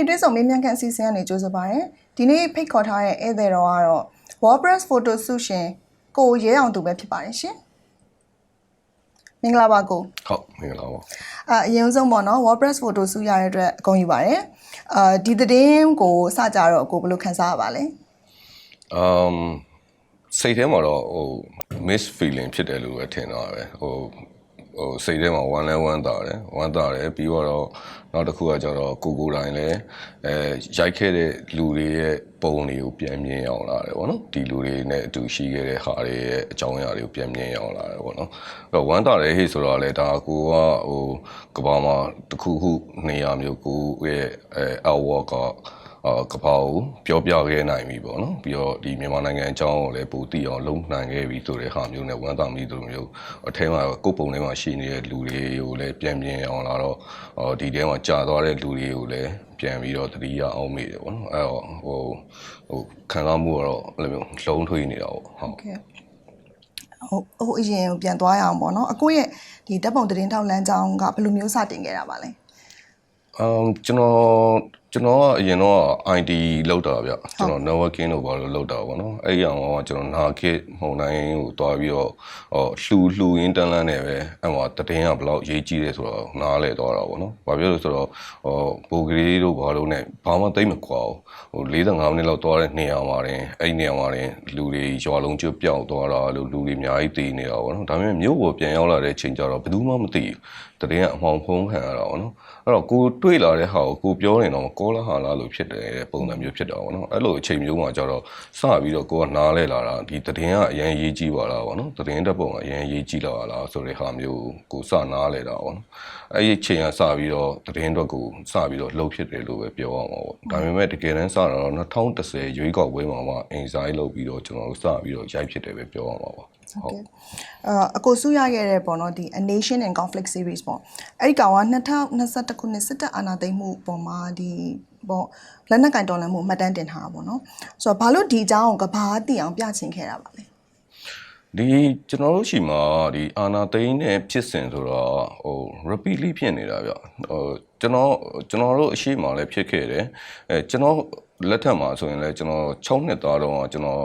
DPP တွဲဆောင်မေးမြန်းခန့်အစီအစဉ်ကနေကြိုးစားပါရယ်ဒီနေ့ဖိတ်ခေါ်ထားတဲ့ဧည့်သည်တော်ကတော့ WordPress photo ဆုရှင်ကိုရဲအောင်သူပဲဖြစ်ပါတယ်ရှင်မင်္ဂလာပါကိုဟုတ်မင်္ဂလာပါအာအရင်ဆုံးပေါ့နော် WordPress photo ဆုရတဲ့အတွက်အကုန်ယူပါတယ်အာဒီသတင်းကိုစကြတော့ကိုဘယ်လိုခံစားရပါလဲအမ်စိတ်ထဲမှာတော့ဟို miss feeling ဖြစ်တယ်လို့ပဲထင်တာပဲဟို ဟိုစိတ်ထဲမှာဝမ်းလဲဝမ်းသာတယ်ဝမ်းသာတယ်ပြီးတော့နောက်တစ်ခုကကျတော့ကိုကိုတိုင်းလည်းအဲရိုက်ခဲ့တဲ့လူတွေရဲ့ပုံတွေကိုပြန်မြင်အောင်လာတယ်ဗောနော်ဒီလူတွေနဲ့အတူရှိခဲ့တဲ့ဟာတွေရဲ့အကြောင်းအရာတွေကိုပြန်မြင်အောင်လာတယ်ဗောနော်အဲ့တော့ဝမ်းသာတယ်ဟေ့ဆိုတော့လေဒါကိုကဟိုကဘာမှာတစ်ခုခုနေရာမျိုးကိုရဲ့အဲ award ကအာ ကပောက်ပြောပြခဲ့နိုင်ပြီပေါ့နော်ပြီးတော့ဒီမြန်မာနိုင်ငံအကြောင်းကိုလည်းပိုသိအောင်လုံနိုင်ခဲ့ပြီဆိုတဲ့ဟာမျိုးနဲ့ဝမ်းသာမိသလိုမျိုးအထဲမှာကိုယ်ပုံထဲမှာရှိနေတဲ့လူတွေကိုလည်းပြန်ပြင်အောင်လာတော့အော်ဒီထဲမှာကြာသွားတဲ့လူတွေကိုလည်းပြန်ပြီးတော့တတိယအောင်မိတယ်ပေါ့နော်အဲ့တော့ဟိုဟိုခံစားမှုကတော့အဲ့လိုမျိုးလုံးထွေးနေတာပေါ့ဟုတ်ကဲဟိုဟိုအရင်ပြန်သွားရအောင်ပေါ့နော်အကိုရဲ့ဒီတပ်ပုံသတင်းထောက်လမ်းကြောင်းကဘယ်လိုမျိုးစတင်ခဲ့တာပါလဲအမ်ကျွန်တော် ကျွန်တော်ကအရင်တော့ ID လောက်တာဗျကျွန်တော် networking လို့ဘာလို့လောက်တာပေါ့နော်အဲ့ဒီအောင်ကကျွန်တော်နာခေတ်ဟိုတိုင်းကိုတွားပြီးတော့ဟောလှူလှူရင်းတန်းလန်းနေပဲအဲ့မှာတည်င်းကဘယ်လောက်ရေးကြည့်တယ်ဆိုတော့နားလဲတော့တာပေါ့နော်ဘာဖြစ်လို့ဆိုတော့ဟောဘိုဂရီတို့ဘာလို့ ਨੇ ဘာမှသိမကွာဘူးဟို45မိနစ်လောက်တွားတဲ့နေရာမှာတင်အဲ့ဒီနေရာမှာတင်လူတွေရွာလုံးကျွတ်ပြောက်သွားတာလို့လူတွေအများကြီးတည်နေတာပေါ့နော်ဒါပေမဲ့မြို့ပေါ်ပြန်ရောက်လာတဲ့ချိန်ကျတော့ဘယ်သူမှမသိဘူး တည်င်းကအမှောင်ဖုံးခံရတာပေါ့နော်အဲ့တော့ကိုတွေးလာတဲ့ဟာကိုကိုပြောနေတော့ကောလာဟာလာလို့ဖြစ်တယ်ပုံစံမျိုးဖြစ်တာပေါ့နော်အဲ့လိုအချိန်မျိုးမှာကျတော့စပြီးတော့ကိုကနားလဲလာတာဒီတည်င်းကအရင်ရေးကြည့်ပါလားပေါ့နော်တည်င်းတက်ပုံကအရင်ရေးကြည့်လာလားဆိုတဲ့ဟာမျိုးကိုစနားလဲတာပေါ့နော် အဲ့ဒီချိန်ကစပြီးတော့တည်င်းအတွက်ကိုစပြီးတော့လှုပ်ဖြစ်တယ်လို့ပဲပြောရမှာပေါ့ဒါပေမဲ့တကယ်တမ်းစတာတော့2010ရွေးကောက်ပွဲမှာမှအင်ဇိုင်းလုပ်ပြီးတော့ကျွန်တော်တို့စပြီးတော့ရိုက်ဖြစ်တယ်ပဲပြောရမှာပါဟုတ်ကဲ့အာအကိုစုရခဲ့တဲ့ပေါ့နော်ဒီ A Nation and Conflict Series ပေါ့အဲ့ဒီကောင်က2021ခုနှစ်စစ်တပ်အာဏာသိမ်းမှုပုံမှာဒီပေါ့လက်နက်ကင်တော်လှန်မှုအမှတ်တမ်းတင်ထားတာပေါ့နော်ဆိုတော့ဘာလို့ဒီအကြောင်းကိုကဘာသိအောင်ပြချင်ခဲ့တာပါလဲ ဒီကျွန်တော်တို့ရှိမှာဒီအာနာသိန်းနဲ့ဖြစ်စဉ်ဆိုတော့ဟို repeatedly ဖြစ်နေတာဗျဟိုကျွန်တော်ကျွန်တော်တို့အရှိမလည်းဖြစ်ခဲ့တယ်အဲကျွန်တော်လက်ထက်မှာဆိုရင်လည်းကျွန်တော်6နှစ်သားတော့ကျွန်တော်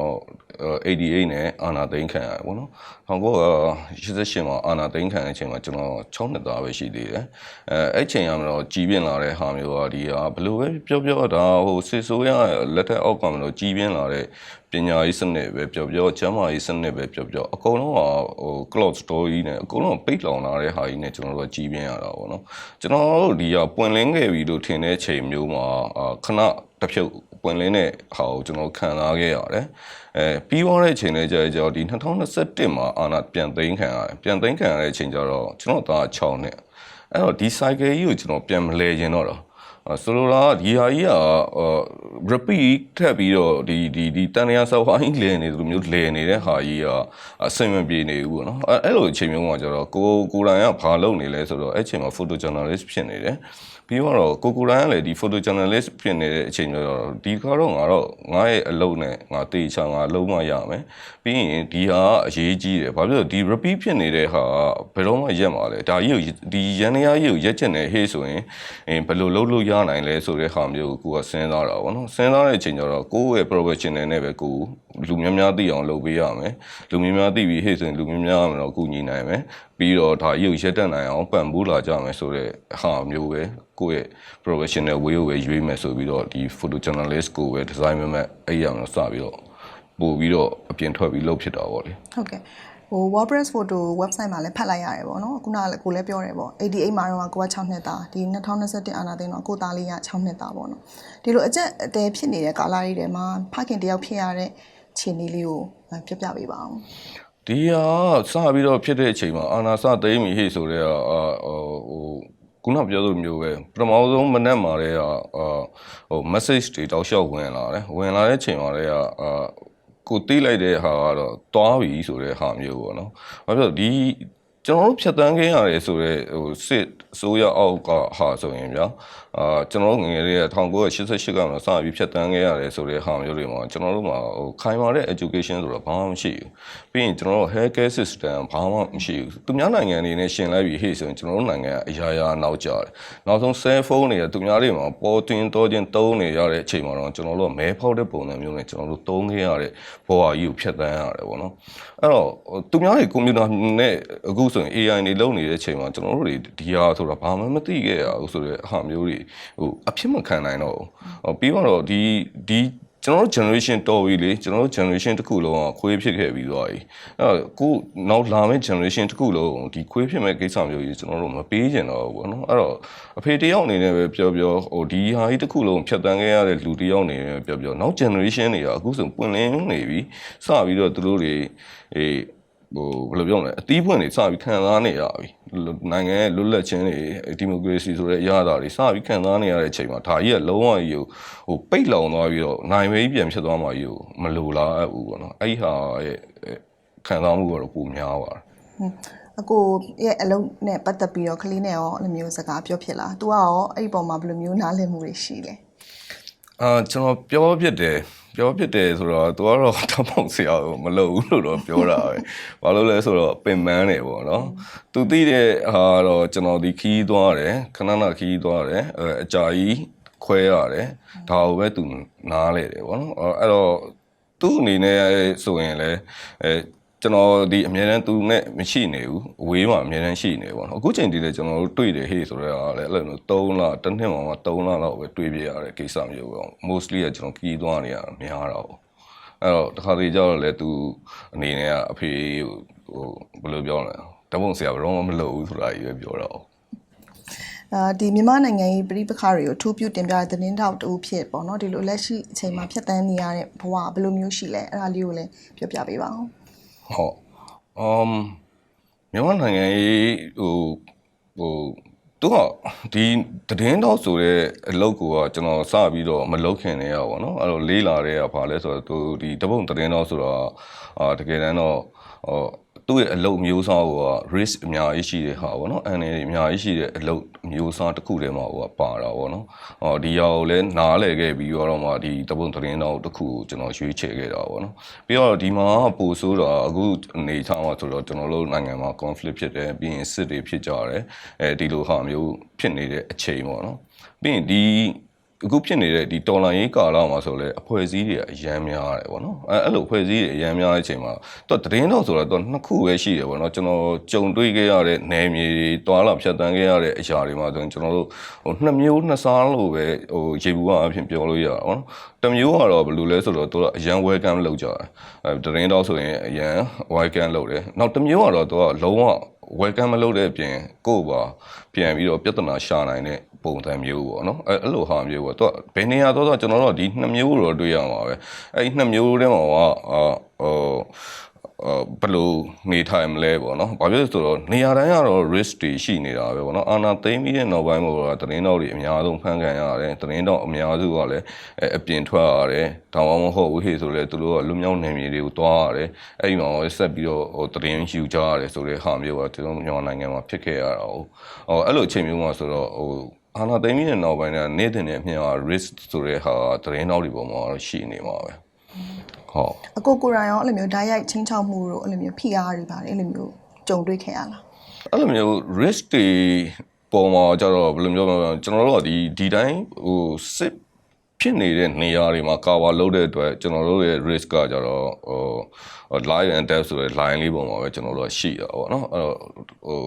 88နဲ့အာနာသိန်းခံရတယ်ပေါ့နော်1988မှာအာနာသိန်းခံတဲ့အချိန်မှာကျွန်တော်6နှစ်သားပဲရှိသေးတယ်အဲအဲ့ချိန်ကတော့ကြီးပြင်းလာတဲ့ဟာမျိုးကဒီဟာဘယ်လိုပဲပြောပြောဒါဟိုစစ်ဆိုးရလက်ထက်အောက်ကမလို့ကြီးပြင်းလာတဲ့ပညာရေးစနစ်ပဲပြောပြောကျမ်းမာရေးစနစ်ပဲပြောပြောအကုန်လုံးကဟို cloud story နဲ့အကုန်လုံးပိတ်လောင်လာတဲ့ဟာကြီးနဲ့ကျွန်တော်တို့ကကြီးပြင်းရတာပေါ့နော်ကျွန်တော်တို့ဒီကပွင့်လင်းခဲ့ပြီလို့ထင်တဲ့ချိန်မျိုးမှာခဏတစ်ဖြုတ်ပွင့်လင်းတဲ့ဟာကိုကျွန်တော်ခံစားခဲ့ရတယ် အဲပြီးသွားတဲ့အချိန်လေးကြာကြာဒီ2021မှာအာနာပြန်သိမ်းခံရတယ်ပြန်သိမ်းခံရတဲ့အချိန်ကျတော့ကျွန်တော်သား6နှစ်အဲ့တော့ဒီ cycle ကြီးကိုကျွန်တော်ပြန်မလဲရင်တော့တော့ဆိုလိုတာဒီဟာကြီးက repeat ထပ်ပြီးတော့ဒီဒီဒီတန်လျာဆောက်ဝိုင်းလဲနေသူမျိုးလဲနေတဲ့ဟာကြီးကအဆင်မပြေနေဘူးပေါ့နော်အဲအဲ့လိုအချိန်မျိုးမှာကျတော့ကိုကိုတိုင်ကဘာလုပ်နေလဲဆိုတော့အဲ့အချိန်မှာ photo journalist ဖြစ်နေတယ် ပြီးတော့ကိုကိုရိုင်းကလည်းဒီ photo journalist ဖြစ်နေတဲ့အချိန်မျိုးတော့ဒီကတော့ငါတော့ငါရဲ့အလုပ်နဲ့ငါတေချာငါလုံးမရမယ်ပြီးရင်ဒီဟာအရေးကြီးတယ်ဘာဖြစ်လို့ဒီ repeat ဖြစ်နေတဲ့ဟာဘယ်တော့မှရက်မှာလဲဒါကြီးကိုဒီရန်ရကြီးကိုရက်ချင်တယ်ဟေးဆိုရင်အင်းဘယ်လိုလုပ်လို့ရနိုင်လဲဆိုတဲ့ဟာမျိုးကိုကိုကစဉ်းစားတာပေါ့နော်စဉ်းစားတဲ့အချိန်ကျတော့ကိုယ့်ရဲ့ professional နဲ့ပဲကိုလူများများသိအောင်လုပ်ပေးရမယ်လူများများသိပြီးဟေ့ဆိုရင်လူများများကတော့ကူညီနိုင်မယ်ပြီးတော့ဒါရုပ်ရက်တက်နိုင်အောင်ပံ့ပိုးလာကြမယ်ဆိုတဲ့ဟာမျိုးပဲကိုယ့်ရဲ့ professional way ကိုပဲရွေးမယ်ဆိုပြီးတော့ဒီ photo journalist ကိုပဲ design မဲ့မဲ့အဲ့ရအောင်စပြီးတော့ပို့ပြီးတော့အပြင်ထွက်ပြီးလုပ်ဖြစ်တာပေါ့လေဟုတ်ကဲ့ဟို WordPress photo website မှာလည်းဖတ်လိုက်ရတယ်ပေါ့နော်ခုနကလည်းကိုလည်းပြောတယ်ပေါ့88မှာတော့ကိုက6နှစ်သားဒီ2021အာနာသိန်းတော့ကိုသားလေးက6နှစ်သားပေါ့နော်ဒီလိုအကျက်အသေးဖြစ်နေတဲ့ကာလလေးတွေမှာဖခင်တယောက်ဖြစ်ရတဲ့ခြေနေလေးကိုပြပြပေးပါအောင် ဒီဟာစပြီးတော့ဖြစ်တဲ့အချိန်မှာအာနာစသိမ်းပြီဟေ့ဆိုတော့အာဟိုခုနပြောလိုမျိုးပဲပထမဆုံးမနေ့မှာတည်းကအာဟို message တွေတောက်လျှောက်ဝင်လာတယ်ဝင်လာတဲ့ချိန်မှာတည်းကအာကိုတီးလိုက်တဲ့ဟာကတော့တွားပြီဆိုတဲ့ဟာမျိုးပေါ့နော်။ဘာဖြစ်လို့ဒီကျွန်တော်တို့ဖြတ်တန်းခင်းရတယ်ဆိုတော့ဟိုစစ်အစိုးရအောက်ကဟာဆိုရင်ဗျာ အာကျွန်တော်တို့ငယ်ငယ်လေးက1988ကမှစပြီးဖြတ်တန်းခဲ့ရတယ်ဆိုတဲ့ဟာမျိုးတွေမှာကျွန်တော်တို့မှာဟိုခိုင်မာတဲ့ education ဆိုတာဘာမှမရှိဘူးပြီးရင်ကျွန်တော်တို့ health care system ဘာမှမရှိဘူးသူများနိုင်ငံတွေနဲ့ရှင်လိုက်ပြီးဟေ့ဆိုရင်ကျွန်တော်တို့နိုင်ငံကအရာရာနောက်ကျတယ်နောက်ဆုံး cell phone တွေကသူများတွေမှာပေါ်တွင်တော့ချင်းတုံးနေရတဲ့အချိန်မှာတော့ကျွန်တော်တို့ကမဲဖောက်တဲ့ပုံစံမျိုးနဲ့ကျွန်တော်တို့တုံးခဲ့ရတဲ့ဘဝကြီးကိုဖြတ်တန်းရတယ်ပေါ့နော်အဲ့တော့သူများတွေကွန်ပျူတာနဲ့အခုဆိုရင် AI တွေလုံနေတဲ့အချိန်မှာကျွန်တော်တို့တွေဒီဟာဆိုတာဘာမှမသိခဲ့ရဘူးဆိုတဲ့ဟာမျိုးတွေဟိုအဖြစ်မခံနိုင်တော့ဘူးဟိုပြီးတော့ဒီဒီကျွန်တော်တို့ generation တော်ပြီလေကျွန်တော်တို့ generation တစ်ခုလုံးကခွေးဖြစ်ခဲ့ပြီးသွားပြီအဲ့တော့ကိုနောက်လာမယ့် generation တစ်ခုလုံးဒီခွေးဖြစ်မဲ့ကိစ္စမျိုးကြီးကျွန်တော်တို့မပေးကြတော့ဘူးပေါ့နော်အဲ့တော့အဖေတယောက်အနေနဲ့ပဲပြောပြောဟိုဒီဟာကြီးတစ်ခုလုံးဖြတ်တန်းခဲ့ရတဲ့လူတယောက်အနေနဲ့ပြောပြောနောက် generation တွေကအခုဆိုပွင့်လင်းနေပြီစပြီးတော့သူတို့တွေအေးဟိုဘယ်လိုပြောမလဲအသီးပွင့်တွေစပြီးခံစားနေရပြီနိုင်ငံရဲ့လွတ်လပ်ခြင်းတွေဒီမိုကရေစီဆိုတဲ့အရာတွေစပြီးခံစားနေရတဲ့အချိန်မှာဒါကြီးကလုံးဝကြီးဟိုပိတ်လောင်သွားပြီးတော့နိုင်မေးပြန်ဖြစ်သွားမှကြီးကိုမလိုလားအပ်ဘူးပေါ့နော်အဲ့ဒီဟာရဲ့ခံစားမှုကတော့ပိုများပါတယ်အကိုရဲ့အလုံးနဲ့ပတ်သက်ပြီးတော့ကလေးနဲ့ရောအဲ့လိုမျိုးစကားပြောဖြစ်လား။ तू ကရောအဲ့ဒီပုံမှာဘယ်လိုမျိုးနားလည်မှုတွေရှိလဲအာကျွန်တော်ပြောပြတယ် ပြောပြတယ်ဆိုတော့သူကတော့တောင်းပေါက်ဆရာကိုမလုပ်ဘူးလို့တော့ပြောတာပဲဘာလို့လဲဆိုတော့ပင်ပန်းတယ်ပေါ့နော်သူသိတဲ့ဟာတော့ကျွန်တော်ဒီခီးသွားတယ်ခဏခဏခီးသွားတယ်အဲအကြာကြီးခွဲရတယ်ဒါကိုပဲသူနားလေတယ်ပေါ့နော်အဲ့တော့သူ့အနေနဲ့ဆိုရင်လည်းအဲ ကျွန်တော်ဒီအများတန်းသူနဲ့မရှိနေဘူးအဝေးမှာအများတန်းရှိနေပေါ့နော်အခုချိန်ဒီလည်းကျွန်တော်တို့တွေ့တယ်ဟေ့ဆိုတော့လည်းအဲ့လိုမျိုး3လတစ်နှစ်မှမှ3လလောက်ပဲတွေ့ပြရတဲ့ကိစ္စမျိုးပေါ့ mostly ကကျွန်တော်ခီးသွားနေရတာများတော့အဲ့တော့တခါတလေကျတော့လည်းသူအနေနဲ့ကအဖေဟိုဘယ်လိုပြောလဲတပုံဆရာဘယ်တော့မှမလုပ်ဘူးဆိုတာကြီးပဲပြောတော့။အာဒီမြန်မာနိုင်ငံရေးပြည်ပခါတွေကိုထူးပြုတင်ပြတဲ့သတင်းတောက်တူဖြစ်ပေါ့နော်ဒီလိုလက်ရှိအချိန်မှာဖြတ်တန်းနေရတဲ့ဘဝဘယ်လိုမျိုးရှိလဲအဲ့ဒါလေးကိုလည်းပြောပြပေးပါဦး ဟုတ်အမ်မြန်မာနိုင်ငံရေးဟိုဟိုသူကဒီသတင်းတော့ဆိုတဲ့အလုပ်ကိုကကျွန်တော်စပြီးတော့မလုပ်ခင်နေရပါတော့အဲ့တော့လေးလာတဲ့ကဘာလဲဆိုတော့သူဒီတပုံသတင်းတော့ဆိုတော့အာတကယ်တမ်းတော့ဟို သူ့ရဲ့အလုပ်မျိုးစားကိုက risk အများကြီးရှိတဲ့ဟာပေါ့နော်အန်နေအများကြီးရှိတဲ့အလုပ်မျိုးစားတစ်ခုတည်းမှာဟိုကပါတာပေါ့နော်ဟောဒီဟာကိုလည်းနားလည်ခဲ့ပြီးတော့မှဒီတပုံသတင်းတော့တစ်ခုကိုကျွန်တော်ရွေးချယ်ခဲ့တာပေါ့နော်ပြီးတော့ဒီမှာပို့ဆိုးတာအခုအနေထားမှာဆိုတော့ကျွန်တော်တို့နိုင်ငံမှာ conflict ဖြစ်တယ်ပြီးရင်စစ်တွေဖြစ်ကြတယ်အဲဒီလိုဟာမျိုးဖြစ်နေတဲ့အချိန်ပေါ့နော်ပြီးရင်ဒီ အခုဖြစ်နေတဲ့ဒီတော်လိုင်းရေးကာလမှာဆိုလဲအဖွဲ့အစည်းတွေအရန်များတယ်ပေါ့နော်အဲအဲ့လိုအဖွဲ့အစည်းတွေအရန်များတဲ့အချိန်မှာတော့သတင်းတော့ဆိုတော့တော့နှစ်ခုပဲရှိတယ်ပေါ့နော်ကျွန်တော်ကြုံတွေ့ခဲ့ရတဲ့နယ်မြေတွေတွာလာဖြတ်တန်းခဲ့ရတဲ့အရာတွေမှာဆိုရင်ကျွန်တော်တို့ဟိုနှစ်မျိုးနှစ်စားလို့ပဲဟိုရေဘူးကအဖြစ်ပြောလို့ရတာပေါ့နော်တစ်မျိုးကတော့ဘယ်လိုလဲဆိုတော့သူကအရန် welcome လုပ်ကြတယ်အဲသတင်းတော့ဆိုရင်အရန် welcome လုပ်တယ်နောက်တစ်မျိုးကတော့သူကလုံးဝ welcome မလုပ်တဲ့အပြင်ကိုယ့်ပါပြန်ပြီးတော့ပြဿနာရှာနိုင်တဲ့ပုံစံမျိုးပေါ့နော်အဲအဲ့လိုဟာမျိုးပေါ့သူကဘယ်နေရာတော့ကျွန်တော်တို့ဒီနှစ်မျိုးတော့တွေ့ရမှာပဲအဲ့ဒီနှစ်မျိုးထဲမှာကအာဟိုအာ ဘယ်လိုနေထိုင်မလဲပေါ့နော်။ဘာဖြစ်လို့လဲဆိုတော့နေရာတိုင်းကတော့ risk တွေရှိနေတာပဲပေါ့နော်။အာနာသိမ့်ပြီးတဲ့နောက်ပိုင်းမှာတော့သတင်းတော့တွေအများဆုံးဖန်ခံရတယ်။သတင်းတော့အများစုကလည်းအဲအပြင်ထွက်ရတယ်။ဒါမှမဟုတ်ဘူးဟေ့ဆိုလဲသူတို့ကလူမြောက်နေမြေတွေကိုတွားရတယ်။အဲ့ဒီမှာဆက်ပြီးတော့ဟိုသတင်းယူကြရတယ်ဆိုတဲ့ဟာမျိုးကကျွန်တော်မြန်မာနိုင်ငံမှာဖြစ်ခဲ့ရတာဟုတ်။ဟိုအဲ့လိုအချိန်မျိုးမှာဆိုတော့ဟိုအာနာသိမ့်ပြီးတဲ့နောက်ပိုင်းကနေ့တင်နဲ့အမြင်က risk ဆိုတဲ့ဟာသတင်းတော့တွေပေါ်မှာရှိနေမှာပဲ။ ဟုတ်။အကိုကိုယ်တိုင်ရောအဲ့လိုမျိုးဓာတ်ရိုက်ချင်းချောက်မှုတို့အဲ့လိုမျိုးဖိအားတွေပါတယ်အဲ့လိုမျိုးကြုံတွေ့ခဲ့ရလားအဲ့လိုမျိုး risk တွေပေါ်မှာကြတော့ဘယ်လိုမျိုးလဲကျွန်တော်တို့ကဒီဒီတိုင်းဟိုစစ်ဖြစ်နေတဲ့နေရာတွေမှာ cover လုပ်တဲ့အတွက်ကျွန်တော်တို့ရဲ့ risk ကကြတော့ဟို live and death ဆိုတဲ့ line လေးပုံမှာပဲကျွန်တော်တို့ကရှိတာပေါ့နော်အဲ့တော့ဟို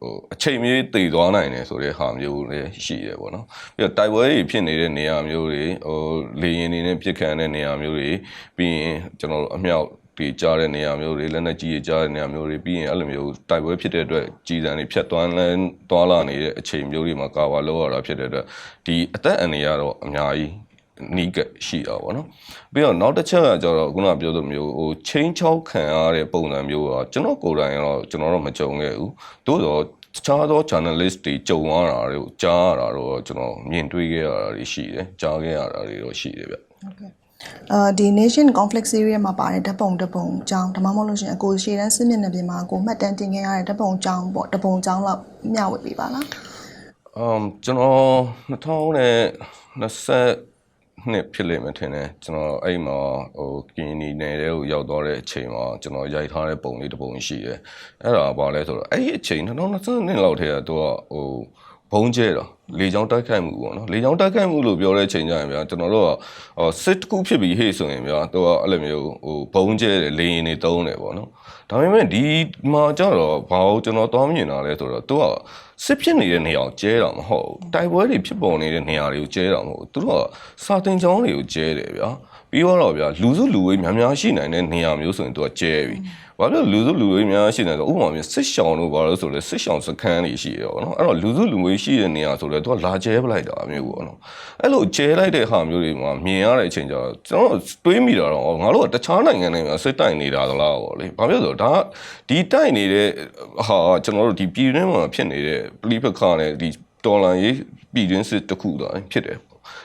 ဟိုအချိန်မြေးတည်သွားနိုင်တယ်ဆိုတဲ့ဟာမျိုးလည်းရှိရပေါ့နော်ပြီးတော့တိုက်ပွဲတွေဖြစ်နေတဲ့နေရာမျိုးတွေဟိုလေရင်တွေနဲ့ပြစ်ခတ်တဲ့နေရာမျိုးတွေပြီးရင်ကျွန်တော်တို့အမြောက်တွေကြားတဲ့နေရာမျိုးတွေလက်နက်ကြီးတွေကြားတဲ့နေရာမျိုးတွေပြီးရင်အဲ့လိုမျိုးတိုက်ပွဲဖြစ်တဲ့အတွက်ကြီးစံတွေဖြတ်သွားလန်းသွားလာနေတဲ့အချိန်မျိုးတွေမှာကာဝါလောက်ရတာဖြစ်တဲ့အတွက်ဒီအသက်အန္တရာယ်ကတော့အများကြီး နီးကပ်ရှိတာပေါ့နော်ပြီးတော့နောက်တစ်ချက်ကကျတော့ခုနကပြောသလိုမျိုးဟိုချင်းချောက်ခံရတဲ့ပုံစံမျိုးကကျွန်တော်ကိုယ်တိုင်ကတော့ကျွန်တော်တော့မကြုံခဲ့ဘူးသို့တော့တခြားသော journalist တွေကြုံရတာတွေကိုကြားရတာတော့ကျွန်တော်မြင်တွေ့ခဲ့ရတာတွေရှိတယ်ကြားခဲ့ရတာတွေတော့ရှိတယ်ဗျဟုတ်ကဲ့အာဒီ nation conflict series မှာပါတဲ့ဓာတ်ပုံဓာတ်ပုံအကြောင်းဒါမှမဟုတ်လို့ရှိရင်အကိုရှေ့တန်းစစ်မျက်နှာပြင်မှာအကိုမှတ်တမ်းတင်ခဲ့ရတဲ့ဓာတ်ပုံအကြောင်းပေါ့ဓာတ်ပုံအကြောင်းလောက်မျှဝေပေးပါလားအအမ်ကျွန်တော်2020နှ စ်ဖြစ်လိမ့်မယ်ထင်တယ်ကျွန်တော်အဲ့မှာဟိုကင်းနီနယ်တဲ့ကိုရောက်သွားတဲ့အချိန်မှာကျွန်တော်ရိုက်ထားတဲ့ပုံလေးတစ်ပုံရှိတယ်အဲ့ဒါဘာလဲဆိုတော့အဲ့ဒီအချိန်2020နှစ်လောက်ထဲကသူကဟို ဘုံကျဲတော့လေချောင်းတိုက်ခိုက်မှုပေါ့နော်လေချောင်းတိုက်ခိုက်မှုလို့ပြောတဲ့အချိန်ကျရင်ဗျာကျွန်တော်တို့ကဟိုစစ်တစ်ခုဖြစ်ပြီးဟေ့ဆိုရင်ဗျာသူကအဲ့လိုမျိုးဟိုဘုံကျဲတယ်လေရင်တွေတုံးတယ်ပေါ့နော်ဒါပေမဲ့ဒီမှာကျတော့ဘာလို့ကျွန်တော်သွားမြင်တာလဲဆိုတော့သူကစစ်ဖြစ်နေတဲ့နေရာကိုကျဲတာမဟုတ်ဘူးတိုက်ပွဲတွေဖြစ်ပေါ်နေတဲ့နေရာတွေကိုကျဲတာမဟုတ်ဘူးသူတို့ကစာတင်ကျောင်းတွေကိုကျဲတယ်ဗျာ ပြီးတော့ဗျာလူစုလူဝေးများများရှိနိုင်တဲ့နေရာမျိုးဆိုရင်သူကကျဲပြီဘာလို့လူစုလူဝေးများရှိနေတော့ဥပမာမျိုးစစ်ရှောင်းတို့ဘာလို့ဆိုလဲစစ်ရှောင်းစခန်းတွေရှိတယ်ပေါ့နော်အဲ့တော့လူစုလူဝေးရှိတဲ့နေရာဆိုလဲသူကလာကျဲပလိုက်တာမျိုးပေါ့နော်အဲ့လိုကျဲလိုက်တဲ့ဟာမျိုးတွေမှာမြင်ရတဲ့အချိန်ကျတော့ကျွန်တော်တွေးမိတာတော့ငါတို့ကတခြားနိုင်ငံတွေမှာစစ်တိုင်နေတာသလားပေါ့လေဘာဖြစ်လို့ဒါကဒီတိုက်နေတဲ့ဟာကျွန်တော်တို့ဒီပြည်တွင်းမှာဖြစ်နေတဲ့ပဋိပက္ခနဲ့ဒီတော်လန်ရေးပြည်တွင်းစစ်တစ်ခုတော့ဖြစ်တယ်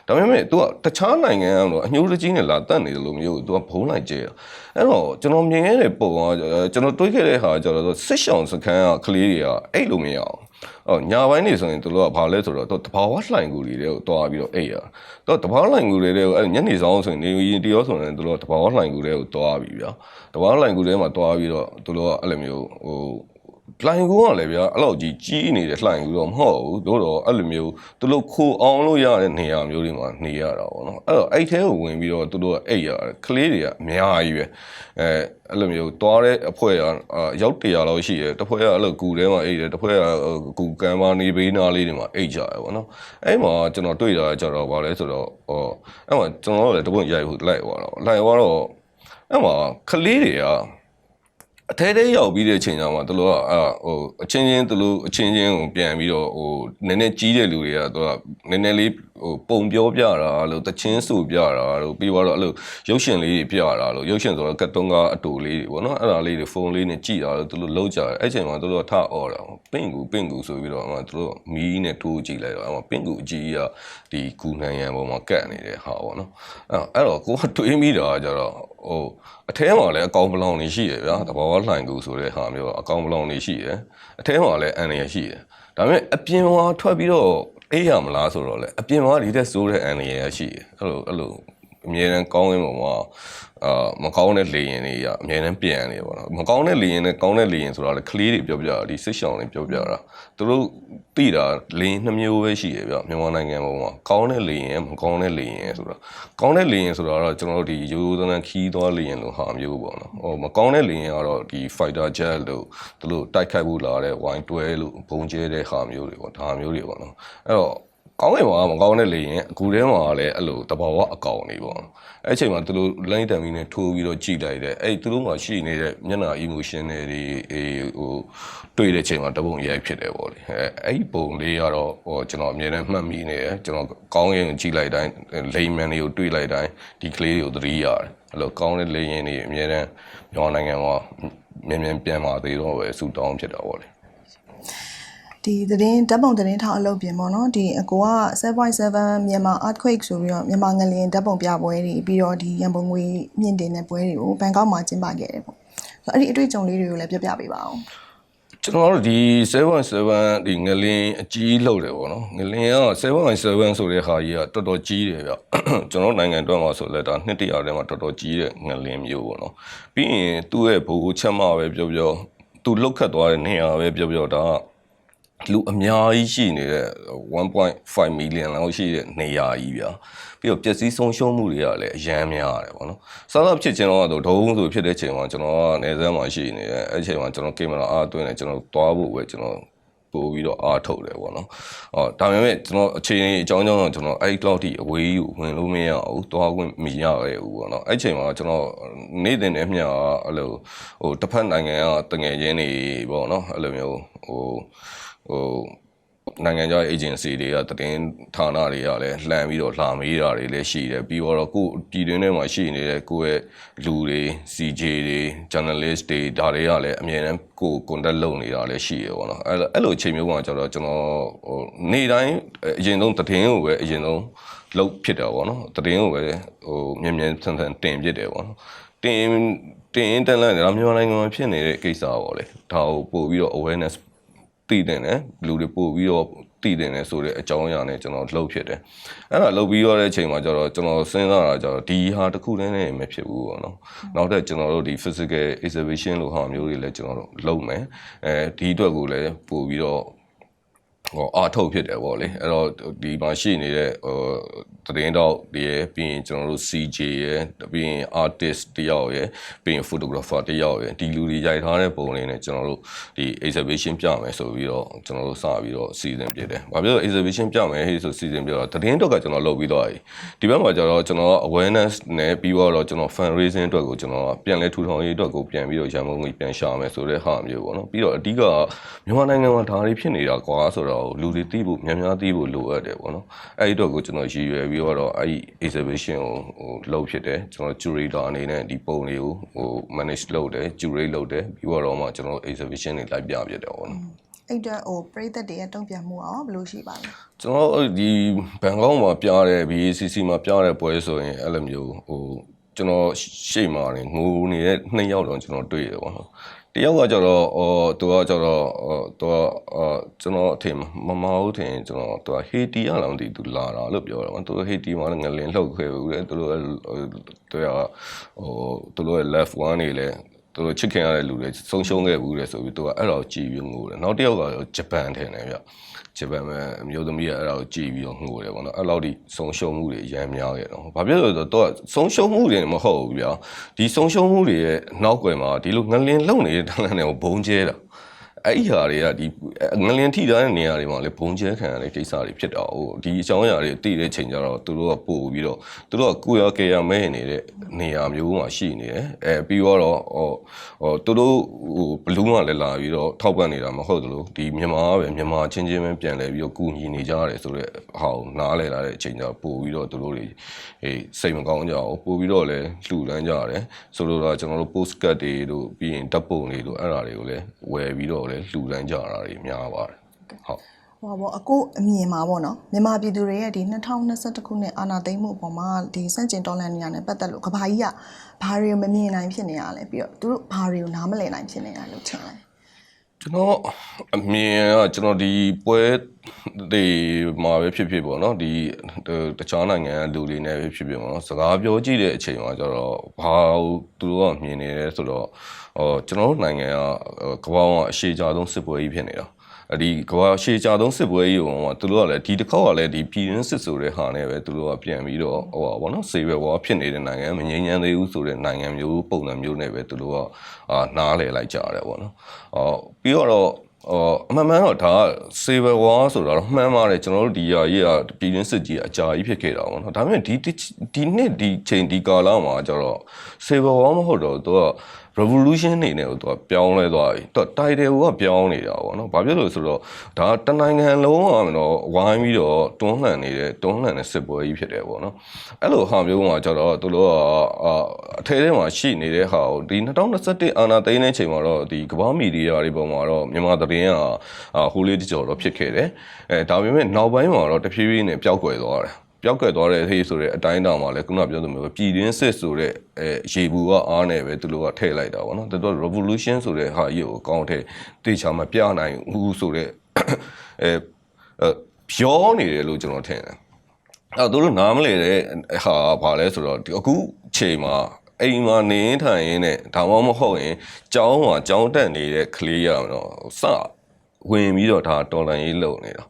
ဒါပေမဲ့ तू ကတခြားနိုင်ငံကတော့အညှိုးတကြီးနဲ့လာတက်နေတယ်လို့မျိုး तू ကဘုံလိုက်ကျဲတာအဲ့တော့ကျွန်တော်မြင်ခဲ့တဲ့ပုံကကျွန်တော်တွေးခဲ့တဲ့ဟာကျတော့စစ်ရှောင်းစခန်းကကလေးတွေကအဲ့လိုမရအောင်အော်ညာပိုင်းနေဆိုရင်တို့ကဘာလဲဆိုတော့တဘာဝလှိုင်ကူတွေတွေကိုတွားပြီးတော့အိတ်ရတော့တဘာဝလှိုင်ကူတွေကိုအဲ့ညနေဆောင်ဆိုရင်နေရင်တရောဆိုရင်တို့ကတဘာဝလှိုင်ကူတွေကိုတွားပြီးဗျာတဘာဝလှိုင်ကူတွေမှာတွားပြီးတော့တို့ကအဲ့လိုမျိုးဟို လှိုင်ကူကလည်းဗျာအဲ့လောက်ကြီးကြီးနေတဲ့လှိုင်ကူတော့မဟုတ်ဘူးတို့တော့အဲ့လိုမျိုးသူတို့ခိုအောင်လို့ရတဲ့နေရာမျိုးတွေမှာနေရတာပေါ့နော်အဲ့တော့အဲ့ထဲကိုဝင်ပြီးတော့သူတို့ကအိတ်ရတယ်ကလေးတွေကအများကြီးပဲအဲအဲ့လိုမျိုးတွားတဲ့အဖွဲ့ကရောက်တရာလောက်ရှိတယ်တစ်ဖွဲ့ကအဲ့လိုကူထဲမှာအိတ်တယ်တစ်ဖွဲ့ကကူကမ်းပါနေဘေးနားလေးတွေမှာအိတ်ကြတယ်ပေါ့နော်အဲ့မှာကျွန်တော်တွေ့တာကြတော့ဗာလဲဆိုတော့ဟောအဲ့မှာကျွန်တော်လည်းတပွင့်ရိုက်ဖို့လိုက်သွားတော့လိုက်သွားတော့အဲ့မှာကလေးတွေက အထဲထဲရောက်ပြီးတဲ့အချိန်ကျမှသူတို့ကအာဟိုအချင်းချင်းသူတို့အချင်းချင်းကိုပြန်ပြီးတော့ဟိုနည်းနည်းကြီးတဲ့လူတွေကသူကနည်းနည်းလေးဟိုပုံပြောပြတာလို့တချင်းဆူပြတာလို့ပြီးတော့အဲ့လိုရုပ်ရှင်လေးတွေပြတာလို့ရုပ်ရှင်ဆိုတော့ကတ်တုံးကအတူလေးတွေပေါ့နော်အဲ့ဒါလေးတွေဖုန်းလေးနဲ့ကြည့်တာလို့သူတို့လောက်ကြတယ်အဲ့ချိန်မှာသူတို့ကထအော်တာပင့်ကူပင့်ကူဆိုပြီးတော့အမှသူတို့မီးနဲ့ထိုးကြည့်လိုက်တော့အမှပင့်ကူအကြီးကဒီကူနန်ရံပေါ်မှာကတ်နေတဲ့ဟာပေါ့နော်အဲ့အဲ့တော့ကိုကတွေးမိတာကကြတော့ ဟိုအထဲမှာလည်းအကောင်ပလောင်နေရှိရဗျာတဘာဝလှိုင်ကူဆိုတဲ့ဟာမျိုးအကောင်ပလောင်နေရှိရအထဲမှာလည်းအန်ရရှိရဒါပေမဲ့အပြင်မှာထွက်ပြီးတော့အေးရမလားဆိုတော့လေအပြင်မှာဒီတဲ့စိုးတဲ့အန်ရရှိရအဲ့လိုအဲ့လို အမြဲတမ်းကောင်းကင်ပုံမှာအာမကောင်းတဲ့လေရင်တွေကအမြဲတမ်းပြန်နေပါတော့မကောင်းတဲ့လေရင်နဲ့ကောင်းတဲ့လေရင်ဆိုတာလေကလေးတွေပြောပြတာဒီစစ်ရှောင်းတွေပြောပြတာသူတို့သိတာလေရင်နှမျိုးပဲရှိရဗျမြန်မာနိုင်ငံပေါ်မှာကောင်းတဲ့လေရင်မကောင်းတဲ့လေရင်ဆိုတာကောင်းတဲ့လေရင်ဆိုတာတော့ကျွန်တော်တို့ဒီရိုးရိုးသားသားခီးသွားလေရင်လို့ဟာမျိုးပေါ့နော်ဟိုမကောင်းတဲ့လေရင်ကတော့ဒီ fighter jet လို့သူတို့တိုက်ခိုက်ဖို့လာတဲ့ wine တွဲလို့ဘုံကျဲတဲ့ဟာမျိုးတွေပေါ့ဒါမျိုးတွေပေါ့နော်အဲ့တော့ ကောင်းကင်မှာမကောင်းတဲ့လေရင်အခုထဲမှာလည်းအဲ့လိုတဘာဝအကောင်နေပေါ့အဲ့အချိန်မှာသူတို့ line တန်ပြီးနဲ့ထိုးပြီးတော့ကြည်လိုက်တယ်အဲ့သူတို့မှာရှိနေတဲ့မျက်နှာ emotion တွေအေးဟိုတွေ့တဲ့ချိန်မှာတပုံရိုက်ဖြစ်တယ်ပေါ့လေအဲ့အဲ့ဒီပုံလေးကတော့ဟိုကျွန်တော်အမြဲတမ်းမှတ်မိနေတယ်ကျွန်တော်ကောင်းကင်ကိုကြည်လိုက်တိုင်းလိမ်မန်တွေကိုတွေ့လိုက်တိုင်းဒီကလေးတွေကိုသတိရတယ်အဲ့လိုကောင်းတဲ့လေရင်တွေအမြဲတမ်းမြန်မာနိုင်ငံမှာမြန်မြန်ပြန်มาသေးတော့ပဲဆူတောင်းဖြစ်တာပေါ့လေ ဒီသတင်းဓာတ်ပုံသတင်းထောက်အလုပ်ပြင်ပေါ့နော်ဒီအကိုက7.7မြန်မာ earthquake ဆိုပြီးတော့မြန်မာငလျင်ဓာတ်ပုံပြပွဲတွေပြီးတော့ဒီရန်ပုံငွေမြင့်တင်တဲ့ပွဲတွေကိုဘန်ကောက်မှာကျင်းပခဲ့တယ်ပေါ့အဲ့ဒီအတွေ့အကြုံလေးတွေကိုလည်းပြောပြပေးပါအောင်ကျွန်တော်တို့ဒီ77ဒီငလင်းအကြီးလောက်တယ်ပေါ့နော်ငလင်းက77ဆိုတဲ့ဟာကြီးကတော်တော်ကြီးတယ်ဗျကျွန်တော်နိုင်ငံတွင်းမှာဆိုလဲဒါနှစ်တရာထဲမှာတော်တော်ကြီးတဲ့ငလင်းမျိုးပေါ့နော်ပြီးရင်သူ့ရဲ့ဘိုးချက်မပဲပြောပြောသူလုတ်ခတ်သွားတဲ့နေရာပဲပြောပြောဒါက လူအများကြီးရှိနေတဲ့1.5 million လောက်ရှိတဲ့နေရာကြီးဗျာပြီးတော့ပျက်စီးဆုံးရှုံးမှုတွေကလည်းအရန်များရတယ်ပေါ့နော်စားတော့ဖြစ်ခြင်းတော့ဒုံဆိုဖြစ်တဲ့ချိန်မှာကျွန်တော်ကနေစမ်းမှာရှိနေတယ်အဲ့ချိန်မှာကျွန်တော်ကင်မရာအားသွင်းတယ်ကျွန်တော်သွားဖို့ပဲကျွန်တော်ပို့ပြီးတော့အားထုတ်တယ်ပေါ့နော်။အော်ဒါပေမဲ့ကျွန်တော်အချိန်အကြောင်းကြောင့်တော့ကျွန်တော်အဲ့ cloud တိအဝေးကြီးကိုဝင်လို့မရဘူး။သွားဝင်မရခဲ့ဘူးပေါ့နော်။အဲ့ချိန်မှာကျွန်တော်နေ့တင်နဲ့မျှအဲ့လိုဟိုတစ်ဖက်နိုင်ငံကတငယ်ချင်းတွေပေါ့နော်။အဲ့လိုမျိုးဟို ဟိုနိုင်ငံခြား agency တွေကတည်င်းဌာနတွေကလည်းလှမ်းပြီးတော့လာမေးတာတွေလည်းရှိတယ်ပြီးတော့ကိုပြည်တွင်းထဲမှာရှိနေတဲ့ကိုယ့်ရဲ့လူတွေ CJ တွေ journalist တွေဒါတွေကလည်းအမြဲတမ်းကို contact လုပ်နေတာလည်းရှိရပေါ့နော်အဲ့လိုအဲ့လိုအချိန်မျိုးကကျတော့ကျွန်တော်ဟိုနေ့တိုင်းအရင်ဆုံးတည်င်းကိုပဲအရင်ဆုံးလုပ်ဖြစ်တယ်ပေါ့နော်တည်င်းကိုပဲဟိုမြန်မြန်ဆန်ဆန်တင်ဖြစ်တယ်ပေါ့နော်တင်တင်တက်လိုက်တယ်ဒါမြန်မာနိုင်ငံမှာဖြစ်နေတဲ့ကိစ္စပေါ့လေဒါကိုပို့ပြီးတော့ awareness သိတဲ့နဲ့လူတွေပို့ပြီးတော့တည်တယ်နဲ့ဆိုတဲ့အကြောင်းအရာနဲ့ကျွန်တော်လှုပ်ဖြစ်တယ်အဲ့ဒါလှုပ်ပြီးရတဲ့အချိန်မှာကျတော့ကျွန်တော်စဉ်းစားတာကျတော့ဒီဟာတစ်ခုတည်းနဲ့မဖြစ်ဘူးပေါ့နော်နောက်ထပ်ကျွန်တော်တို့ဒီ physical exhibition လို့ဟာမျိုးတွေလည်းကျွန်တော်တို့လုပ်မယ်အဲဒီအတွက်ကိုလည်းပို့ပြီးတော့ဟောအာထုတ်ဖြစ်တယ်ပေါ့လေအဲ့တော့ဒီမှာရှိနေတဲ့ဟိုသတင်းတော့ဒီရယ်ပြီးရင်ကျွန်တော်တို့ CJ ရယ်ပြီးရင် artist တယောက်ရယ်ပြီးရင် photographer တယောက်ရယ်ဒီလူတွေရိုက်ထားတဲ့ပုံလေးနဲ့ကျွန်တော်တို့ဒီ exhibition ပြမယ်ဆိုပြီးတော့ကျွန်တော်တို့စပြီးတော့စီစဉ်ပြတယ်။ဘာဖြစ်လို့ exhibition ပြမယ်ဟေ့ဆိုစီစဉ်ပြတော့သတင်းတော့ကကျွန်တော်လုပ်ပြီးတော့ဒီဘက်မှာကျတော့ကျွန်တော် awareness နဲ့ပြီးတော့ကျွန်တော် fundraising အတွက်ကိုကျွန်တော်ပြန်လဲထူထောင်ရေးအတွက်ကိုပြန်ပြီးတော့ရန်ကုန်ကြီးပြန်ရှာမယ်ဆိုတဲ့ဟာမျိုးပေါ့နော်။ပြီးတော့အဓိကမြန်မာနိုင်ငံမှာဒါတွေဖြစ်နေတာကွာဆိုတော့လူတွေသိဖို့များများသိဖို့လိုအပ်တယ်ပေါ့နော်။အဲ့ဒီတော့ကိုကျွန်တော်ရည်ရွယ်ပြီးတော့အဲ့ဒီ exhibition ကိုဟိုလုပ်ဖြစ်တယ်ကျွန်တော် curator အနေနဲ့ဒီပုံတွေကိုဟို manage လုပ်တယ် curate လုပ်တယ်ပြီးတော့မှကျွန်တော် exhibition တွေလိုက်ပြဖြစ်တယ်ပေါ့နော်အဲ့တော့ဟိုပရိသတ်တွေရဲ့တုံ့ပြန်မှုရောဘယ်လိုရှိပါလဲကျွန်တော်တို့ဒီဘန်ကောက်မှာပြတဲ့ BACC မှာပြတဲ့ပွဲဆိုရင်အဲ့လိုမျိုးဟိုကျွန်တော်ရှေ့မှာနေငိုနေတဲ့နှစ်ယောက်တော့ကျွန်တော်တွေ့တယ်ပေါ့နော် တယောက်ကကျတော့ဟိုသူကကျတော့ဟိုသူကအာကျွန်တော်အထင်မမဟုတ်ထင်ကျွန်တော်သူကဟေတီရလားမသိသူလာတာလို့ပြောတယ်ပေါ့သူဟေတီမှာလည်းငလင်လှုပ်ခဲ့ဘူးလေသူတို့သူကဟိုသူတို့ရဲ့ left one နေလေ သူတို့ချစ်ခင်ရတဲ့လူတွေဆုံးရှုံးခဲ့ဘူးလေဆိုပြီးသူကအဲ့တော့ကြည်ပြီးငိုတယ်နောက်တစ်ယောက်ကဂျပန်ထင်တယ်ဗျဂျပန်မှာအမျိုးသမီးကအဲ့ဒါကိုကြည်ပြီးတော့ငိုတယ်ပေါ့နော်အဲ့လောက်ထိဆုံးရှုံးမှုတွေအများများခဲ့တော့ဘာဖြစ်လို့လဲဆိုတော့သူကဆုံးရှုံးမှုတွေမဟုတ်ဘူးဗျာဒီဆုံးရှုံးမှုတွေရဲ့နောက်ွယ်မှာဒီလိုငလင်လုံနေတဲ့တန်းလန်းတွေကိုဘုံကျဲတာ အဲ့ဒီဟာတွေကဒီငလင်ထိထားတဲ့နေရာတွေမှာလေဘုံကျဲခံရတဲ့ကိစ္စတွေဖြစ်တာဟိုဒီအကြောင်းအရာတွေတည်တဲ့ချိန်ကျတော့သူတို့ကပို့ပြီးတော့သူတို့ကကိုရကေရမဲနေတဲ့နေရာမျိုးမှာရှိနေတယ်အဲပြီးတော့ဟိုဟိုသူတို့ဟိုဘလူးကလည်းလာပြီးတော့ထောက်ပံ့နေတာမဟုတ်သလိုဒီမြန်မာကပဲမြန်မာချင်းချင်းပဲပြန်လဲပြီးတော့ကူညီနေကြရတယ်ဆိုတော့ဟာကိုနားလဲလာတဲ့အချိန်ကျတော့ပို့ပြီးတော့သူတို့တွေဟေးစိတ်မကောင်းကြအောင်ပို့ပြီးတော့လည်းလှူဒန်းကြရတယ်ဆိုတော့ကျွန်တော်တို့ post card တွေတို့ပြီးရင်ဓာတ်ပုံတွေတို့အဲ့ဒါတွေကိုလည်းဝယ်ပြီးတော့လည်းလှူဒန်းကြတာတွေများပါတယ်ဟုတ်ဟိုပါဘောအခုအမြင်မှာပေါ့နော်မြန်မာပြည်သူတွေရဲ့ဒီ2021ခုနှစ်အာဏာသိမ်းမှုအပေါ်မှာဒီစန့်ကျင်တော်လှန်နေရတဲ့ပတ်သက်လို့ကဘာကြီးကဘာတွေကိုမမြင်နိုင်ဖြစ်နေရလဲပြီးတော့သူတို့ဘာတွေကိုနားမလည်နိုင်ဖြစ်နေရလို့ထင်လဲကျွန်တော်အမြင်ကကျွန်တော်ဒီပွဲတွေမှာပဲဖြစ်ဖြစ်ပေါ့နော်ဒီတခြားနိုင်ငံကလူတွေနဲ့ပဲဖြစ်ဖြစ်ပေါ့နော်စကားပြောကြည့်တဲ့အချိန်မှာကျတော့ဘာသူတို့ကမြင်နေလဲဆိုတော့ ဟောကျွန်တော်တို့နိုင်ငံကကမ္ဘာမှာအရှိကြဆုံးစစ်ပွဲကြီးဖြစ်နေတာအဒီကမ္ဘာရှေ့ကြဆုံးစစ်ပွဲကြီးကိုဟိုသူတို့ကလည်းဒီတစ်ခေါက်ကလည်းဒီပြည်ရင်းစစ်ဆိုတဲ့ဟာနဲ့ပဲသူတို့ကပြန်ပြီးတော့ဟိုပါဘောနော်စေဘယ်ဘောဖြစ်နေတဲ့နိုင်ငံမငြိမ်းချမ်းသေးဘူးဆိုတဲ့နိုင်ငံမျိုးပုံစံမျိုးနဲ့ပဲသူတို့ကအာနားလည်လိုက်ကြရတယ်ပေါ့နော်အော်ပြီးတော့အော်အမှန်မှန်တော့ဒါစေဘယ်ဝါဆိုတော့မှန်ပါတယ်ကျွန်တော်တို့ဒီရာကြီးကပြည်ရင်းစစ်ကြီးအကြာကြီးဖြစ်ခဲ့တာပေါ့နော်ဒါပေမဲ့ဒီဒီနှစ်ဒီချိန်ဒီကာလမှာကျတော့စေဘယ်ဝါမဟုတ်တော့သူက revolution နေနဲ့ကိုသူကပြောင်းလဲသွားပြီသူက title ကပြောင်းနေတာပေါ့နော်ဘာဖြစ်လို့ဆိုတော့ဒါတနိုင်ငံလုံးကတော့ဝိုင်းပြီးတော့တွန်းလှန်နေတဲ့တွန်းလှန်တဲ့စစ်ပွဲကြီးဖြစ်တယ်ပေါ့နော်အဲ့လိုဟာမျိုးမှာကျတော့သူတို့ကအထဲထဲမှာရှိနေတဲ့ဟာကိုဒီ2021အာဏာသိမ်းတဲ့ချိန်မှာတော့ဒီကမ္ဘာမီဒီယာတွေပေါ်မှာတော့မြန်မာသတင်းကဟိုလေးတကြော်တော့ဖြစ်ခဲ့တယ်အဲဒါပေမဲ့နောက်ပိုင်းမှာတော့တဖြည်းဖြည်းနဲ့ပျောက်ကွယ်သွားတယ် ပျောက်ကွယ်သွားတဲ့ဟေးဆိုတဲ့အတိုင်းတောင်မှာလည်းခုနပြောသလိုမျိုးပြည်တွင်းစစ်ဆိုတဲ့အဲရေဘူးကအားနဲ့ပဲသူတို့ကထည့်လိုက်တာပေါ့နော်သူတို့ revolution ဆိုတဲ့ဟာကြီးကိုအကောင့်ထဲတေချာမပြနိုင်ဘူးဆိုတဲ့အဲပြောနေတယ်လို့ကျွန်တော်ထင်တယ်အဲ့တော့သူတို့နားမလဲတဲ့ဟာဘာလဲဆိုတော့ဒီအခုချိန်မှာအိမ်မှာနေထိုင်ရင်းနဲ့ဒါမှမဟုတ်ရင်ကျောင်းမှာကျောင်းတက်နေတဲ့ကလေးရတော့စဝင်ပြီးတော့ဒါတော်လန်ရေးလုပ်နေတာ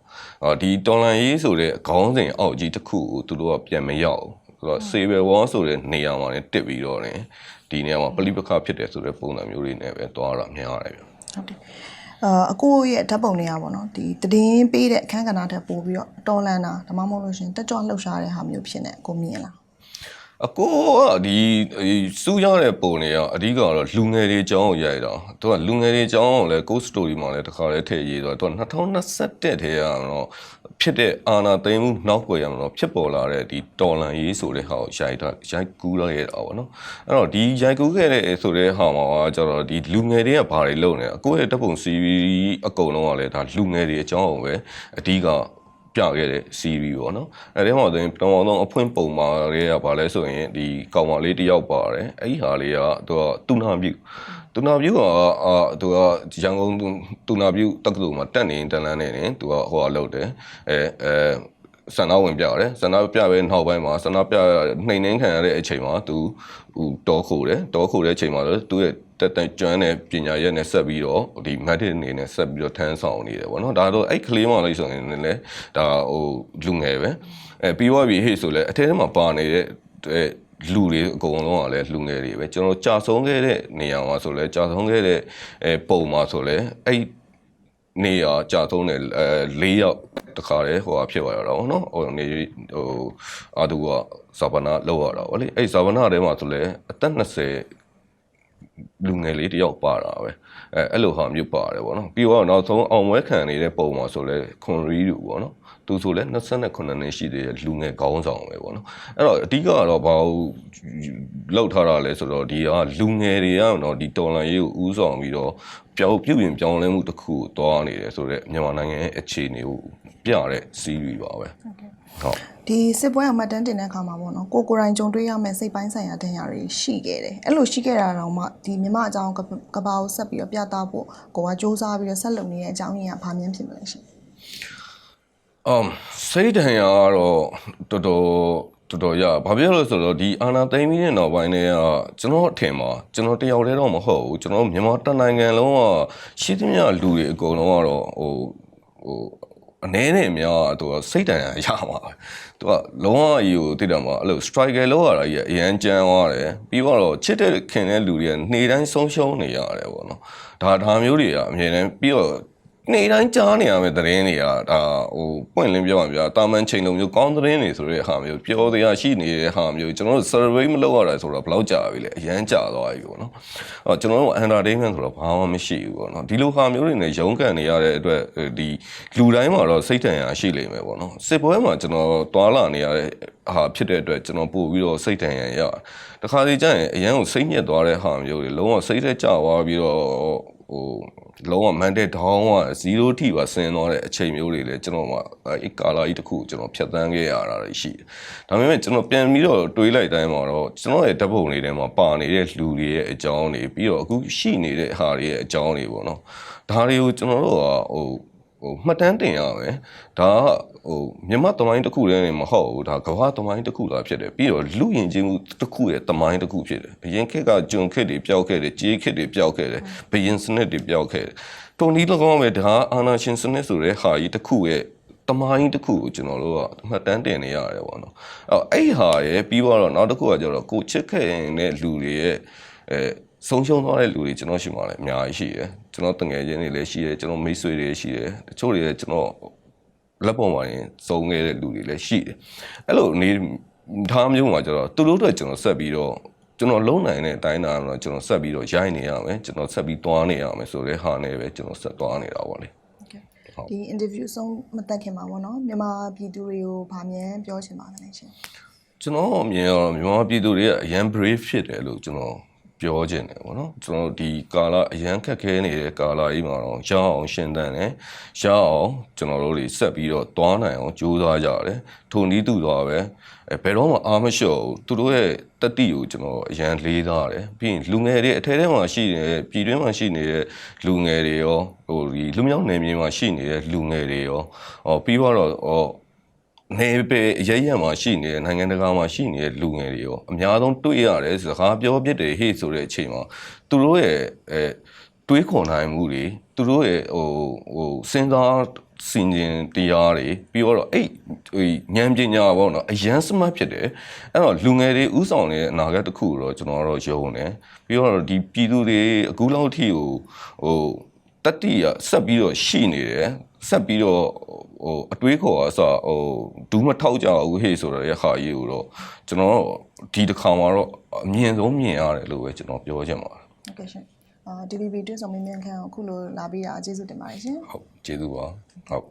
အော်ဒီတော်လန်ရေးဆိုတဲ့ခေါင်းစဉ်အောက်ကြီးတစ်ခုကိုသူတို့ကပြန်မရောက်ဘူးဆိုတော့ Saber Wall ဆိုတဲ့နေရာမှာလည်းတစ်ပြီးတော့ねဒီနေရာမှာပလိပခဖြစ်တယ်ဆိုတဲ့ပုံစံမျိုးတွေနဲ့ပဲတွားတာများရတယ်ဗျဟုတ်တယ်အာအကိုရဲ့ဓာတ်ပုံတွေကပေါ့နော်ဒီတည်င်းပေးတဲ့အခန်းကဏ္ဍထက်ပိုပြီးတော့တော်လန်တာဒါမှမဟုတ်လို့ရှရင်တက်ကြွလှုပ်ရှားတဲ့ဟာမျိုးဖြစ်နေကိုမြင်လား အကိုကဒီစူးရတဲ့ပုံတွေကအဓိကတော့လူငယ်တွေအကြောင်းကိုရိုက်တာသူကလူငယ်တွေအကြောင်းကိုလည်း ghost story မှာလည်းတစ်ခါလေးထည့်ရေးတော့သူက2021ထဲကတော့ဖြစ်တဲ့အာနာသိမ်းမှုနောက်ွယ်ရမှာတော့ဖြစ်ပေါ်လာတဲ့ဒီတော်လန်ရေးဆိုတဲ့ဟာကိုရိုက်တာရိုက်ကူးရခဲ့တာပေါ့နော်အဲ့တော့ဒီရိုက်ကူးခဲ့တဲ့ဆိုတဲ့ဟာမှာကျတော့ဒီလူငယ်တွေကဘာတွေလုပ်နေအကိုရဲ့တပ်ပုံစီအကုန်လုံးကလည်းဒါလူငယ်တွေအကြောင်းကိုပဲအဓိက ပြခဲ့တဲ့ series ပေါ့နော်အဲဒီမှာဆိုရင်ပထမဆုံးအဖွင့်ပုံမှာတွေကဘာလဲဆိုရင်ဒီကောင်မလေးတစ်ယောက်ပါတယ်အဲ့ဒီဟာလေးကသူကတူနာမြူတူနာပြူကအာသူကရန်ကုန်တူနာပြူတက္ကသိုလ်မှာတက်နေတန်လန်းနေတယ်သူကဟိုအလုပ်တယ်အဲအဲဆန္ဒဝင်ပြတယ်ဆန္ဒပြပဲနောက်ပိုင်းမှာဆန္ဒပြနှိမ်နှင်းခံရတဲ့အချိန်မှာသူဟိုတောခိုတယ်တောခိုတဲ့အချိန်မှာတော့သူရဲ့ တက်တန်ကျွမ်းတဲ့ပညာရက်နဲ့ဆက်ပြီးတော့ဒီ method အနေနဲ့ဆက်ပြီးတော့ထမ်းဆောင်နေတယ်ပေါ့နော်ဒါတော့အဲ့ကလေးမှလို့ဆိုရင်လည်းဒါဟိုလူငယ်ပဲအဲပြီးသွားပြီဟေ့ဆိုလဲအထဲထဲမှာပါနေတဲ့အဲလူတွေအကုန်လုံးကလည်းလူငယ်တွေပဲကျွန်တော်ကြာဆုံးခဲ့တဲ့နေရာမှာဆိုလဲကြာဆုံးခဲ့တဲ့အဲပုံမှာဆိုလဲအဲ့နေရာကြာဆုံးတဲ့အဲ၄ယောက်တခါလေဟိုဟာဖြစ်သွားတာတော့နော်ဟိုနေဟိုအာသူကဇာဗနာလောက်ရတာဗောလေအဲ့ဇာဗနာထဲမှာဆိုလဲအသက်20 လူငယ်လေးတယောက်ပါတာပဲအဲအဲ့လိုဟာမျိုးပါတယ်ဗောနော်ပြီးတော့နောက်ဆုံးအောင်ပွဲခံနေတဲ့ပုံမှာဆိုလဲခွန်ရီတူဗောနော်သူဆိုလဲ28နှစ်ရှိသေးတဲ့လူငယ်ကောင်းဆောင်ပဲဗောနော်အဲ့တော့အဓိကကတော့ဘာလို့လောက်ထားတာလဲဆိုတော့ဒီကလူငယ်တွေကတော့ဒီတော်လန်ရေးကိုဥဆောင်ပြီးတော့ပြောင်းပြုပြင်ပြောင်းလဲမှုတစ်ခုကိုတွားနေတယ်ဆိုတော့မြန်မာနိုင်ငံရဲ့အခြေအနေကိုပြတဲ့စီးရီပါပဲဟုတ် ဒီစစ်ပွဲအမှတ်တမ်းတင်တဲ့အခါမှာပေါ့နော်ကိုကိုယ်တိုင်ကြုံတွေ့ရမယ့်စိတ်ပိုင်းဆိုင်ရာဒဏ်ရာတွေရှိခဲ့တယ်အဲ့လိုရှိခဲ့တာတော့မှဒီမြမအကြောင်းကပကဘာကိုဆက်ပြီးတော့ပြသဖို့ကိုကစူးစမ်းပြီးတော့ဆက်လုပ်နေတဲ့အကြောင်းရင်းကဘာမြင်ဖြစ်မလဲရှင်အမ်စိတ်ဒဏ်ရာကတော့တော်တော်တော်တော်ရဘာဖြစ်လို့လဲဆိုတော့ဒီအာနာသိမ့်ပြီးတဲ့နောက်ပိုင်းတွေကကျွန်တော်အထင်မှာကျွန်တော်တယောက်တည်းတော့မဟုတ်ဘူးကျွန်တော်မြန်မာတနိုင်ငံလုံးကရှိသမျှလူတွေအကုန်လုံးကတော့ဟိုဟို အနေနဲ့အများသူကစိတ်တန်ရရမှာပဲသူကလုံးဝအယူတိတယ်မှာအဲ့လို striker လောက်ရတာကြီးအရန်ကြမ်းသွားတယ်ပြီးတော့ချစ်တဲ့ခင်တဲ့လူတွေကနေတိုင်းဆုံးရှုံးနေရတယ်ပေါ့နော်ဒါဒါမျိုးတွေကအမြင်နဲ့ပြီးတော့ နေတိုင်းကြားနေရမယ့်သတင်းတွေကဒါဟိုပွင့်လင်းပြောရမှာပြတာမန်ချိန်လုံးမျိုးကောင်းသတင်းတွေဆိုတဲ့ဟာမျိုးပြောတရားရှိနေတဲ့ဟာမျိုးကျွန်တော်တို့ survey မလုပ်ရတာဆိုတော့ဘယ်လောက်ကြာပြီလဲအရန်ကြာသွားပြီပေါ့နော်အော်ကျွန်တော်တို့ entertainment ဆိုတော့ဘာမှမရှိဘူးပေါ့နော်ဒီလိုဟာမျိုးတွေနဲ့ရုန်းကန်နေရတဲ့အတွက်ဒီလူတိုင်းမှာတော့စိတ်ထန်ရာရှိလိမ့်မယ်ပေါ့နော်စစ်ပွဲမှာကျွန်တော်တွာလာနေရတဲ့ဟာဖြစ်တဲ့အတွက်ကျွန်တော်ပို့ပြီးတော့စိတ်ထန်ရာရတခါစီကျရင်အရန်ကိုစိတ်ညစ်သွားတဲ့ဟာမျိုးတွေလုံးဝစိတ်ထဲကျသွားပြီးတော့ ဟိုလုံးဝ mandate down က0ထိပါဆင်းသွားတဲ့အချိန်မျိုးတွေလည်းကျွန်တော်မှအဲကာလာကြီးတစ်ခုကျွန်တော်ဖြတ်သန်းခဲ့ရတာတွေရှိတယ်။ဒါပေမဲ့ကျွန်တော်ပြန်ပြီးတော့တွေးလိုက်တိုင်းမှာတော့ကျွန်တော်ရဲ့ဓာတ်ပုံတွေထဲမှာပါနေတဲ့လူတွေရဲ့အကြောင်းတွေပြီးတော့အခုရှိနေတဲ့ဟာတွေရဲ့အကြောင်းတွေပေါ့နော်။ဒါတွေကိုကျွန်တော်တို့ကဟို ဟိုမှတ်တမ်းတင်ရမယ်ဒါကဟိုမြန်မာသမိုင်းတစ်ခုတည်းနဲ့မဟုတ်ဘူးဒါကမ္ဘာသမိုင်းတစ်ခုလာဖြစ်တယ်ပြီးတော့လူယဉ်ကျေးမှုတစ်ခုရဲ့သမိုင်းတစ်ခုဖြစ်တယ်အရင်ခေတ်ကဂျွန်ခေတ်တွေပျောက်ခဲ့တယ်ကြေးခေတ်တွေပျောက်ခဲ့တယ်ဘယင်စနစ်တွေပျောက်ခဲ့တယ်တိုနီ၎င်းပဲဒါအာနာရှင်စနစ်ဆိုတဲ့ဟာကြီးတစ်ခုရဲ့တမိုင်းတစ်ခုကိုကျွန်တော်တို့ကမှတ်တမ်းတင်နေရတယ်ပေါ့နော်အဲ့အဲ့ဟာရဲ့ပြီးတော့နောက်တစ်ခုကကျတော့ကိုချစ်ခဲ့တဲ့လူတွေရဲ့အဲ ဆုံးရှုံးသွားတဲ့လူတွေကျွန်တော်ရှိမှလည်းအများကြီးရှိတယ်ကျွန်တော်တငယ်ချင်းတွေလည်းရှိတယ်ကျွန်တော်မိတ်ဆွေတွေရှိတယ်တချို့တွေလည်းကျွန်တော်လက်ပေါ်မှာရင်စုံခဲ့တဲ့လူတွေလည်းရှိတယ်အဲ့လိုအနေထားမျိုးမှာကျတော့သူတို့တို့ကျွန်တော်ဆက်ပြီးတော့ကျွန်တော်လုံးနိုင်တဲ့အတိုင်းအတာတော့ကျွန်တော်ဆက်ပြီးတော့ရိုက်နေရမယ်ကျွန်တော်ဆက်ပြီးသွားနေရမယ်ဆိုတဲ့ဟာနဲ့ပဲကျွန်တော်ဆက်သွားနေတာပေါ့လေဒီ interview ဆုံးမတက်ခင်မှာပေါ့နော်မြန်မာပြည်သူတွေကိုဗာမြန်းပြောချင်ပါလဲရှင်ကျွန်တော်အမြင်ကတော့မြန်မာပြည်သူတွေကအရန် brave ဖြစ်တယ်လို့ကျွန်တော် ပြောခြင်းတယ်ပေါ့နော်ကျွန်တော်ဒီကာလအရန်ခက်ခဲနေတဲ့ကာလကြီးမှာတော့ရအောင်ရှင်းတန်တယ်ရအောင်ကျွန်တော်တို့တွေဆက်ပြီးတော့သွားနိုင်အောင်ကြိုးစားကြရတယ်ထိုနည်းတူသွားပဲအဲဘယ်တော့မှအားမလျှော့ဘူးသူတို့ရဲ့တတိကိုကျွန်တော်အရန်လေးသားတယ်ပြီးရင်လူငယ်တွေအထဲထဲမှာရှိနေတဲ့ပြည်တွင်းမှာရှိနေတဲ့လူငယ်တွေရောဟိုဒီလူမျိုးနယ်မြေမှာရှိနေတဲ့လူငယ်တွေရောဟောပြီးတော့ဟော နေပေရရမှာရှိနေတဲ့နိုင်ငံတကာမှာရှိနေတဲ့လူငယ်တွေရောအများဆုံးတွေ့ရတယ်စကားပြောပြတယ်ဟေ့ဆိုတဲ့အချိန်မှာသူတို့ရဲ့အဲတွေးခွန်နိုင်မှုတွေသူတို့ရဲ့ဟိုဟိုစဉ်းစားစင်ကျင်တရားတွေပြီးတော့အဲ့ဟိဉာဏ်ပညာပေါ့နော်အရန်စမတ်ဖြစ်တယ်အဲ့တော့လူငယ်တွေဥဆောင်နေတဲ့အနာဂတ်တစ်ခုကိုတော့ကျွန်တော်တို့ယုံတယ်ပြီးတော့ဒီပြည်သူတွေအခုလောက်ထိကိုဟိုတတိယဆက်ပြီးတော့ရှိနေတယ် ဆက်ပြီးတော့ဟိုအတွေးခေါ်အစဟိုဒူးမထောက်ကြဘူးဟေ့ဆိုတော့ရခါကြီးကိုတော့ကျွန်တော်တို့ဒီတစ်ခါမှာတော့အမြင်ဆုံးမြင်ရတယ်လို့ပဲကျွန်တော်ပြောချင်ပါတယ်ဟုတ်ကဲ့ရှင်အာ DVB တွေ့ဆုံမင်းမြန်ခန့်ကိုအခုလိုလာပြီးတာကျေးဇူးတင်ပါတယ်ရှင်ဟုတ်ကျေးဇူးပါဟုတ်